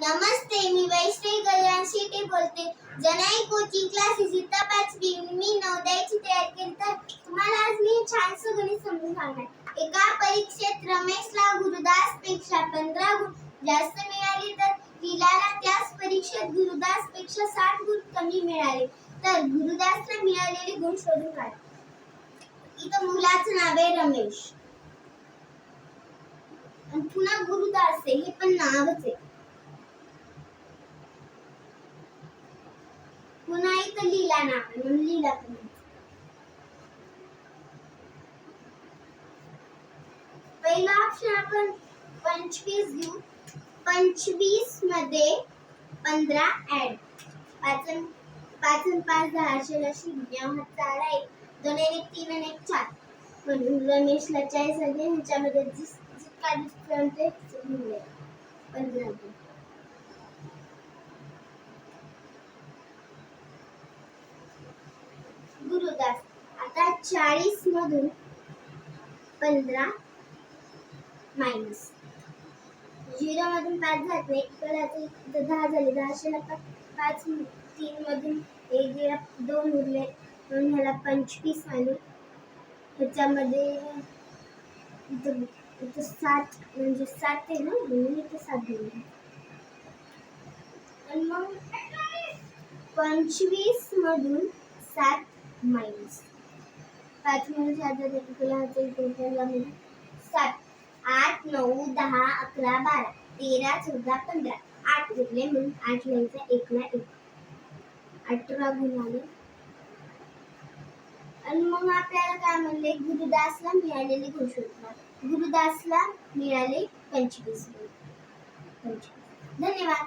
नमस्ते मी वैष्णवी कल्याण शेटे बोलते. Janai coaching classes इथं पाचवी मी नवोदयाची तयारी केली तर तुम्हाला आज मी छानसं गणित समजून सांगणार. एका परीक्षेत रमेशला गुरुदासपेक्षा पंधरा गुण जास्त मिळाले तर लीलाला त्याच परीक्षेत गुरुदासपेक्षा साठ गुण कमी मिळाले. तर गुरुदासला मिळालेले गुण शोधून काढ. इथं मुलाचं नाव आहे रमेश. आणि पुन्हा गुरुदास आहे हे पण नावच आहे. पुन्हा इथं लीला नाव आहे म्हणून लीला पण पहिला ऑप्शन आपण पंचवीस घेऊ. पंचवीसमध्ये पंधरा ऍड पाच अन- पाच अन पाच दहा असेल शून्य चार आहे दोन एक तीन आणि एक चार. म्हणून रमेशला चाळीस आणि ह्याच्यामध्ये जितका डिफरंट आहे ते पंधरा. गुण. आता चाळीस मधून पंधरा मायनस झिरो मधून पाच जात नाही इकडे दहा झाले. दहाशेला पाच तीन मधून एक गेला दोन उरले. म्हणून ह्याला पंचवीस आले ह्याच्यामध्ये इथं इथं सात म्हणजे सात आहे ना? म्हणून इथं सात दिले. आणि मग पंचवीस मधून सात मायनस पाच मधून सात जाते इकडे हात इकडे सात. आठ नऊ दहा अकरा बारा तेरा चौदा पंधरा. आठ उरले म्हणून आठ लिहायचा एकला एक. अठरा गुण आले आणि मग आपल्याला काय म्हणले? गुरुदासला मिळालेली घोषणा. गुरुदासला मिळाले पंचवीस गुण. पंचवीस. धन्यवाद.